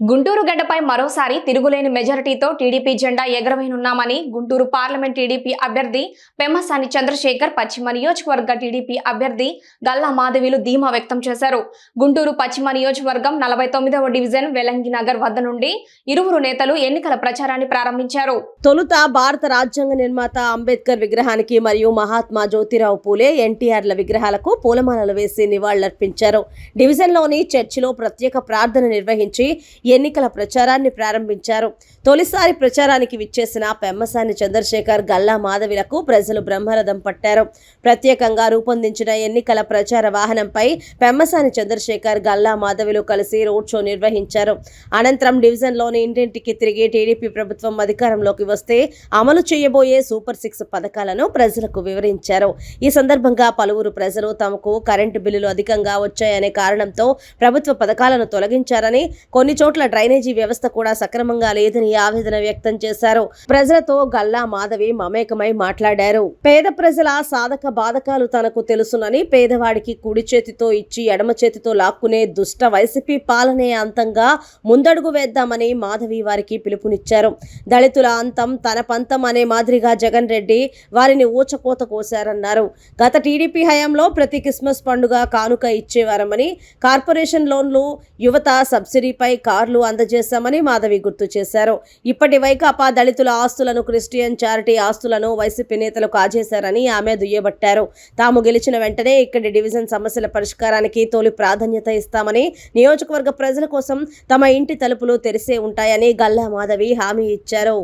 గుంటూరు గడ్డపై మరోసారి తిరుగులేని మెజారిటీతో టీడీపీ జెండా ఎగరవేయనున్నామని గుంటూరు పార్లమెంట్ టీడీపీ అభ్యర్థి పెమ్మసాని చంద్రశేఖర్ పశ్చిమ నియోజకవర్గ టీడీపీ అభ్యర్థి గల్లా మాధవిలు ధీమా వ్యక్తం చేశారు. గుంటూరు పశ్చిమ నియోజకవర్గం నలభై తొమ్మిదవ డివిజన్ వెలంగి నగర్ వద్ద నుండి ఇరువురు నేతలు ఎన్నికల ప్రచారాన్ని ప్రారంభించారు. తొలుత భారత రాజ్యాంగ నిర్మాత అంబేద్కర్ విగ్రహానికి మరియు మహాత్మా జ్యోతిరావు పూలే ఎన్టీఆర్ల విగ్రహాలకు పూలమాలలు వేసి నివాళులర్పించారు. డివిజన్లోని చర్చిలో ప్రత్యేక ప్రార్థన నిర్వహించి ఎన్నికల ప్రచారాన్ని ప్రారంభించారు. తొలిసారి ప్రచారానికి విచ్చేసిన పెమ్మసాని చంద్రశేఖర్ గల్లా మాధవిలకు ప్రజలు బ్రహ్మరథం పట్టారు. ప్రత్యేకంగా రూపొందించిన ఎన్నికల ప్రచార వాహనంపై పెమ్మసాని చంద్రశేఖర్ గల్లా మాధవిలు కలిసి రోడ్ షో నిర్వహించారు. అనంతరం డివిజన్లోని ఇంటింటికి తిరిగి టీడీపీ ప్రభుత్వం అధికారంలోకి వస్తే అమలు చేయబోయే సూపర్ సిక్స్ పథకాలను ప్రజలకు వివరించారు. ఈ సందర్భంగా పలువురు ప్రజలు తమకు కరెంటు బిల్లులు అధికంగా వచ్చాయనే కారణంతో ప్రభుత్వ పథకాలను తొలగించారని కొన్ని చోట్ల డ్రైనేజీ వ్యవస్థ కూడా సక్రమంగా లేదని ఆవేదన వ్యక్తం చేశారు. ప్రజలతో గల్లా మాధవి మమేకమై మాట్లాడారు. పేద ప్రజల సాధక బాధకాలు తనకు తెలుసునని పేదవాడికి కుడి చేతితో ఇచ్చి ఎడమ చేతితో లాక్కునే దుష్ట వైసీపీ పాలనే అంతంగా ముందడుగు వేద్దామని మాధవి వారికి పిలుపునిచ్చారు. దళితుల అంతం తన పంతం అనే మాదిరిగా జగన్ రెడ్డి వారిని ఊచకోత కోశారన్నారు. గత టీడీపీ హయాంలో ప్రతి క్రిస్మస్ పండుగ కానుక ఇచ్చేవారమని కార్పొరేషన్ లోన్లు యువత సబ్సిడీపై కార్లు అందజేశామని మాధవి గుర్తు చేశారు. ఇప్పటి వైకాపా దళితుల ఆస్తులను క్రిస్టియన్ చారిటీ ఆస్తులను వైసీపీ నేతలు కాజేశారని ఆమె దుయ్యబట్టారు. తాము గెలిచిన వెంటనే ఇక్కడి డివిజన్ సమస్యల పరిష్కారానికి తొలి ప్రాధాన్యత ఇస్తామని నియోజకవర్గ ప్రజల కోసం తమ ఇంటి తలుపులు తెరిసే ఉంటాయని గల్లా మాధవి హామీ ఇచ్చారు.